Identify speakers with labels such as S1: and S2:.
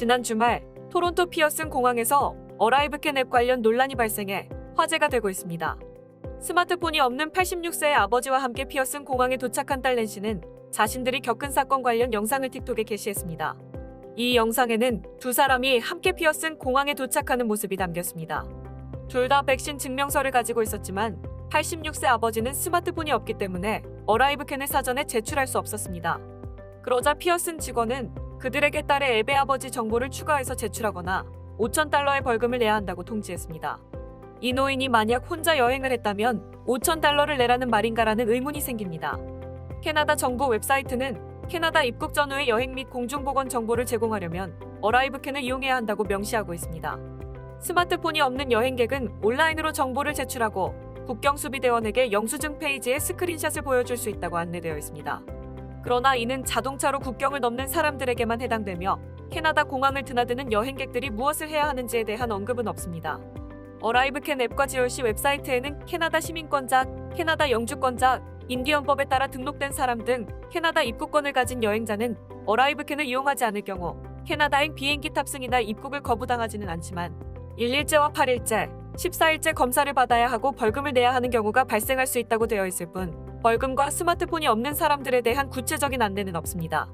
S1: 지난 주말 토론토 피어슨 공항에서 어라이브 캔 앱 관련 논란이 발생해 화제가 되고 있습니다. 스마트폰이 없는 86세의 아버지와 함께 피어슨 공항에 도착한 딸 낸시는 자신들이 겪은 사건 관련 영상을 틱톡에 게시했습니다. 이 영상에는 두 사람이 함께 피어슨 공항에 도착하는 모습이 담겼습니다. 둘 다 백신 증명서를 가지고 있었지만 86세 아버지는 스마트폰이 없기 때문에 어라이브 캔을 사전에 제출할 수 없었습니다. 그러자 피어슨 직원은 그들에게 딸의 앱의 아버지 정보를 추가해서 제출하거나 5천 달러의 벌금을 내야 한다고 통지했습니다. 이 노인이 만약 혼자 여행을 했다면 5천 달러를 내라는 말인가라는 의문이 생깁니다. 캐나다 정부 웹사이트는 캐나다 입국 전후의 여행 및 공중보건 정보를 제공하려면 어라이브캔을 이용해야 한다고 명시하고 있습니다. 스마트폰이 없는 여행객은 온라인으로 정보를 제출하고 국경수비대원에게 영수증 페이지에 스크린샷을 보여줄 수 있다고 안내되어 있습니다. 그러나 이는 자동차로 국경을 넘는 사람들에게만 해당되며 캐나다 공항을 드나드는 여행객들이 무엇을 해야 하는지에 대한 언급은 없습니다. 어라이브캔 앱과 지올시 웹사이트에는 캐나다 시민권자, 캐나다 영주권자, 인디언법에 따라 등록된 사람 등 캐나다 입국권을 가진 여행자는 어라이브캔을 이용하지 않을 경우 캐나다행 비행기 탑승이나 입국을 거부당하지는 않지만 1일째와 8일째, 14일째 검사를 받아야 하고 벌금을 내야 하는 경우가 발생할 수 있다고 되어 있을 뿐 벌금과 스마트폰이 없는 사람들에 대한 구체적인 안내는 없습니다.